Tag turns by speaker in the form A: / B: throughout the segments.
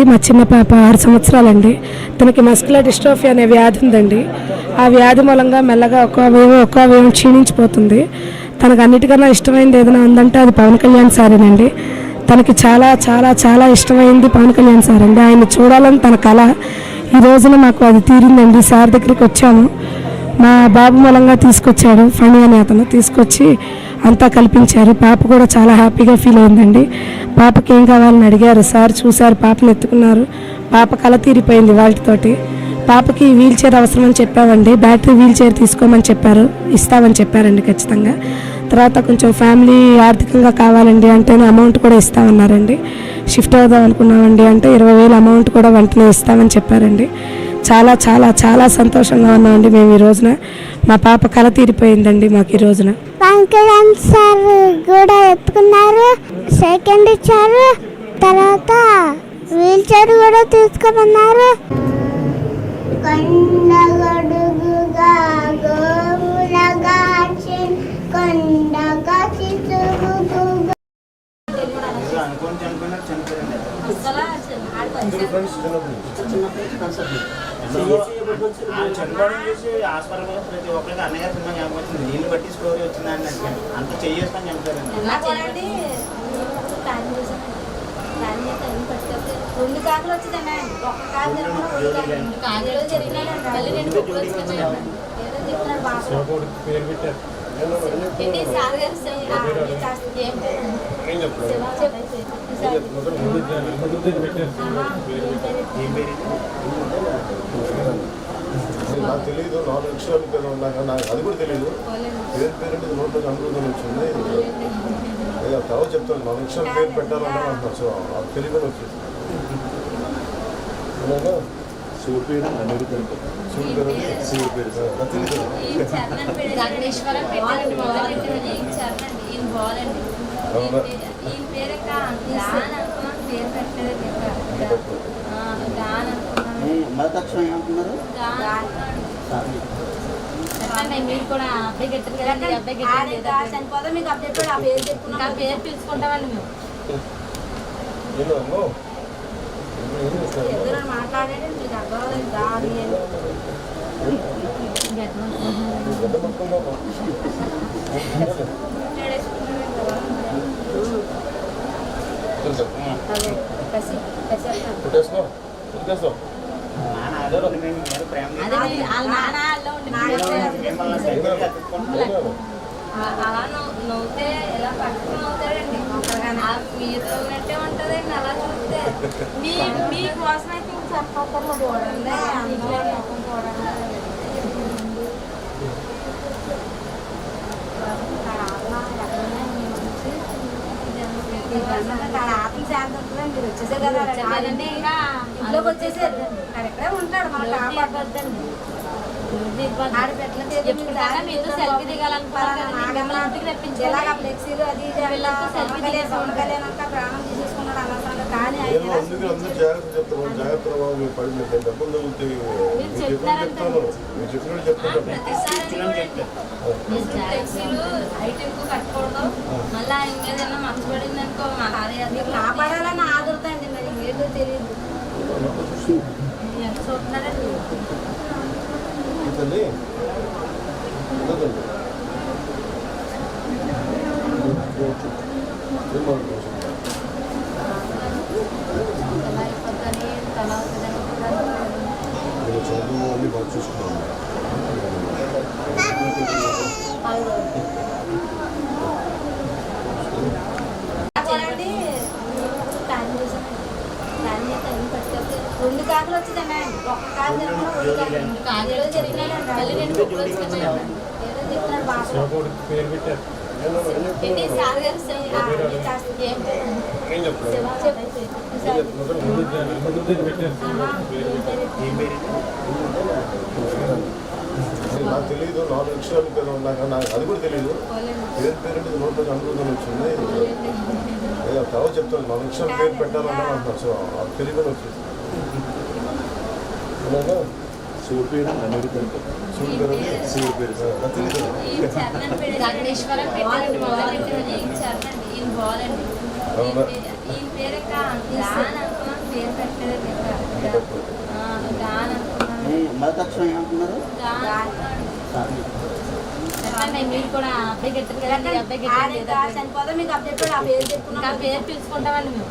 A: ఉంది మా చిన్న పాప ఆరు సంవత్సరాలండి. తనకి మస్కులర్ డిస్ట్రోఫీ అనే వ్యాధి ఉందండి. ఆ వ్యాధి మూలంగా మెల్లగా ఒక్కో అవయవం ఒక్కో అవయవం క్షీణించిపోతుంది. తనకు అన్నిటికన్నా ఇష్టమైనది ఏదైనా ఉందంటే అది పవన్ కళ్యాణ్ సారేనండి. తనకి చాలా చాలా చాలా ఇష్టమైంది పవన్ కళ్యాణ్ సార్ అండి ఆయన చూడాలని తన కళ ఈ రోజున మాకు అది తీరిందండి. సార్ దగ్గరికి వచ్చాము. మా బాబు మూలంగా తీసుకొచ్చాడు. ఫణి అనే అతను తీసుకొచ్చి అంతా కల్పించారు. పాప కూడా చాలా హ్యాపీగా ఫీల్ అయిందండి. పాపకి ఏం కావాలని అడిగారు. సార్ చూశారు పాపని ఎత్తుకున్నారు. పాప కళ తీరిపోయింది వాళ్ళతోటి పాపకి వీల్ చైర్ అవసరం అని చెప్పామండి. బ్యాటరీ వీల్ చైర్ తీసుకోమని చెప్పారు. ఇస్తామని చెప్పారండి ఖచ్చితంగా. తర్వాత కొంచెం ఫ్యామిలీ ఆర్థికంగా కావాలండి అంటే అమౌంట్ కూడా ఇస్తామన్నారండి. షిఫ్ట్ అవుదాం అనుకున్నామండి అంటే ఇరవై వేలు అమౌంట్ కూడా వెంటనే ఇస్తామని చెప్పారండి. చాలా చాలా చాలా సంతోషంగా ఉన్నామండి మేము ఈ రోజున. మా పాప కళ తీరిపోయిందండి మాకు ఈ రోజున.
B: వెంకటన్ సార్ కూడా ఎత్తుకున్నారు సెకండ్ ఇచ్చారు. తర్వాత వీల్ చైర్ కూడా తీసుకోమన్నారు.
C: చనిపోయారండి చేసి ప్రతి ఒక్కరికి అన్నయ్య సినిమా జ్ఞాపకం వచ్చింది నీళ్ళు బట్టి స్టోరీ వచ్చిందని అంటే అంత చెయ్యేసుకొని చనిపోయారండి
D: రెండు కాకులు ఒక్క కాకు కాకులు మళ్ళీ రెండు పేరు?
C: పెట్టారు
E: నాకు తెలియదు నాలుగు అక్షరాలు పేరు ఉన్నాక నాకు అది కూడా తెలియదు. పేరు పేరు అంటే నోట్లో అనుభూతం వచ్చింది అదే తర్వాత చెప్తాను నాలుగు అక్షరాలు పేరు పెట్టాలన్నా అంటున్నారు సో అది తెలియదని వచ్చేసి శివుడు పేరు పేరు శివుడు పేరు. శివుడు పేరు?
C: మొదటి ఏమంటున్నారు?
D: మీరు కూడా అబ్బాయి గెట్టరు కదండి ఈ అబ్బాయి గెట్టరు చనిపోతే మీకు అబ్బాయి కూడా ఆ పేరు చెప్పుకున్నాం. ఆ పేరు పిలుచుకుంటామండి మేము.
C: అతుక్కుంటాం
D: ఆ- అలా నవ్వుతే ఎలా పట్టుకుని నవ్వుతాడండి ఆ మీతో ఉన్నట్టే ఉంటుందండి అలా చూస్తే మీ మీకోసం అయితే చెప్పకుండా చూడండి అందులో ముఖం చూడండి వచ్చేసారండి ఇంకా ఇంట్లోకి వచ్చేసారు ఇక్కడే ఉంటాడు మన కాపాడద్దండి సెల్ఫీ రప్పించాలి
B: ఇలాగ ఫ్లెక్సీలు అది అంతా ప్రాణం తీసేసుకున్నాడు
D: మళ్ళీ ఆయన మీద ఏమైనా మంచు పడింది అనుకో మా హారీ
B: కాపాడాలని ఆదురుతాండి మరి. ఏంటో తెలియదు
D: చూస్తున్నారండి?
E: తల్లి. చదువు అన్ని బాగా
D: పట్టుకెళ్తే రెండు కాకులు వచ్చిందన్న ఒక్క కాకు తినకుండా రెండు కాకులు రెండు కాకులు జరిగినాయండి మళ్ళీ రెండు కుక్కలు వచ్చుకున్నాను ఏదో చెప్తున్నాడు బాగా పేరు?
E: ఏం నాకు తెలియదు నాలుగు అక్షరాలు పేరు ఉన్నాక నాకు అది కూడా తెలియదు పేరు పేరు అంటే నోట్లో అనుభూతం వచ్చింది అదే తర్వాత చెప్తాను నాలుగు అక్షరాలు పేరు పెట్టాలన్నా అంటున్నారు సో అది తెలియదని వచ్చేసి శివుడు పేరు పేరు శివుడు పేరు శివుడు పేరు?
C: మతక్షం ఏమంటున్నారు
D: మీరు కూడా అబ్బాయి గెట్టారు కదా అబ్బాయి
B: చనిపోతే మీకు అప్డేట్ ఆ పేరు చెప్పుకున్నాం.
D: ఇంకా పేరు పిలుచుకుంటామండి మేము.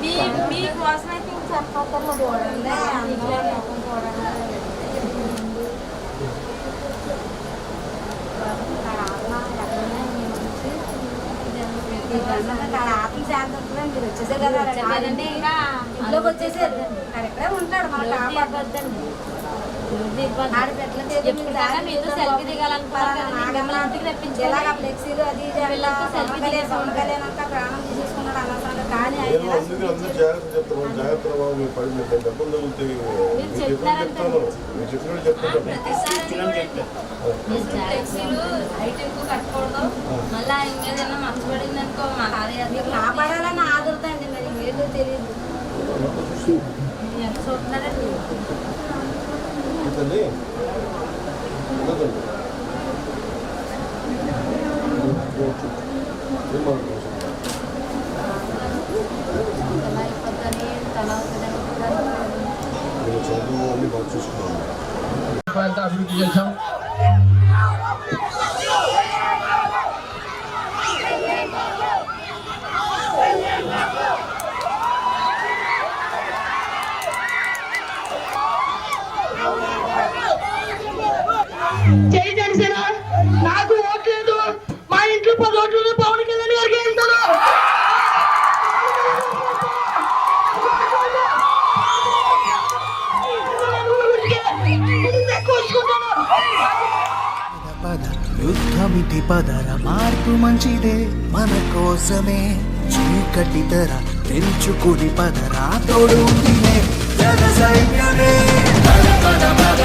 D: మీ మీ కోసం అయితే ఇంక చెప్పకుండా చూడండి అందులో ముఖం చూడండి
B: ఆడ ఆత్మ శాంతి ఉంటుందని మీరు వచ్చేసారు కదా
D: చెప్పారంటే ఇంకా
B: ఇంట్లోకి వచ్చేసారు ఆడ ఇక్కడే ఉంటాడు మన. ఇలాగ ఫ్లెక్సీలు అది అంతా ప్రాణం కానీ ఆయన
E: నేను అందుకే అందరూ జాగ్రత్త చెప్తాను జాగ్రత్త బాబు మీరు పడి మీరు చెప్పినట్టు. చెప్తాను. చెప్పినట్టు
B: కాపాడాలని ఆదురుతండి తెలియదు.
E: చదువు అన్ని
F: సమితి పదర మార్పు మంచిదే మన కోసమే. చీకటి తెర తెంచుకుని పదరా తోడు జన పద పద పద.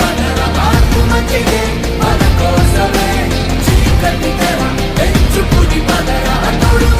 F: పదర మార్పు మంచిదే మన కోసమే. చీకటి తెర తెంచుకుని పదరా తోడు